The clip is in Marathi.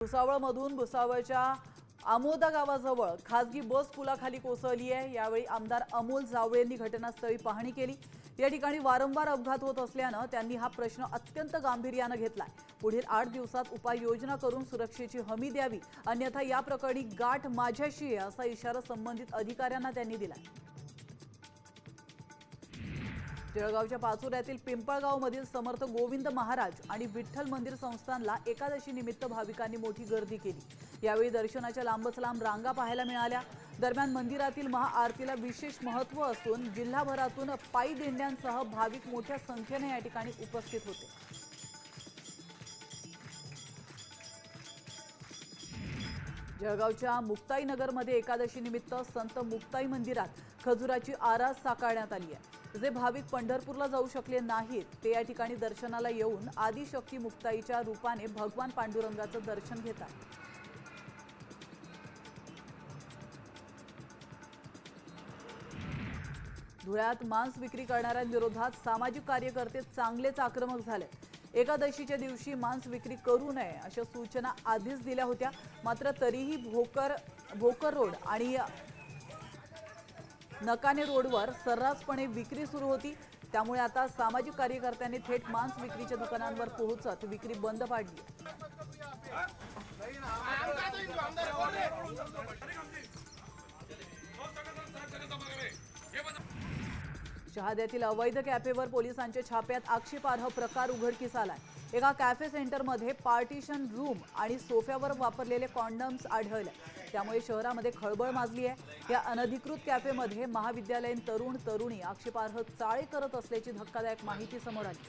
भुसावळमधून भुसावळच्या आमोदा गावाजवळ खासगी बस पुलाखाली कोसळली आहे. यावेळी आमदार अमोल जावळे यांनी घटनास्थळी पाहणी केली. या ठिकाणी वारंवार अपघात होत असल्यानं त्यांनी हा प्रश्न अत्यंत गांभीर्यानं घेतलाय. पुढील आठ दिवसात उपाययोजना करून सुरक्षेची हमी द्यावी अन्यथा या प्रकरणी गाठ माझ्याशी आहे असा इशारा संबंधित अधिकाऱ्यांना त्यांनी दिलाय. जळगावच्या पाचोऱ्यातील पिंपळगावमधील समर्थ गोविंद महाराज आणि विठ्ठल मंदिर संस्थानला एकादशी निमित्त भाविकांनी मोठी गर्दी केली. यावेळी दर्शनाच्या लांबच लांब रांगा पाहायला मिळाल्या. दरम्यान मंदिरातील महाआरतीला विशेष महत्त्व असून जिल्हाभरातून पायी दिंड्यांसह भाविक मोठ्या संख्येने या ठिकाणी उपस्थित होते. जळगावच्या मुक्ताई नगरमध्ये एकादशी निमित्त संत मुक्ताई मंदिरात खजुराची आरास साकारण्यात आली आहे. जे भाविक पंढरपूरला जाऊ शकले नाहीत ते या ठिकाणी दर्शनाला येऊन आदिशक्ती मुक्ताईच्या रूपाने भगवान पांडुरंगाचं दर्शन घेतात. धुळ्यात मांस विक्री करणाऱ्यांविरोधात सामाजिक कार्यकर्ते चांगलेच आक्रमक झाले. एकादशीच्या दिवशी मांस विक्री करू नये अशा सूचना आधीच दिल्या होत्या मात्र तरीही भोकर भोकर रोड आणि नकाने रोडवर सर्रासपणे विक्री सुरू होती. त्यामुळे आता सामाजिक कार्यकर्त्यांनी थेट मांस विक्रीच्या दुकानांवर पोहोचत विक्री बंद पाडली. शहाद्यातील अवैध कॅफेवर पोलिसांच्या छाप्यात आक्षेपार्ह प्रकार उघडकीस आलाय. एका कॅफे सेंटरमध्ये पार्टिशन रूम आणि सोफ्यावर वापरलेले कॉन्डम्स आढळले. त्यामुळे शहरामध्ये खळबळ माजली आहे. या अनधिकृत कॅफेमध्ये महाविद्यालयीन तरुण तरुणी आक्षेपार्ह चाळे करत असल्याची धक्कादायक माहिती समोर आली.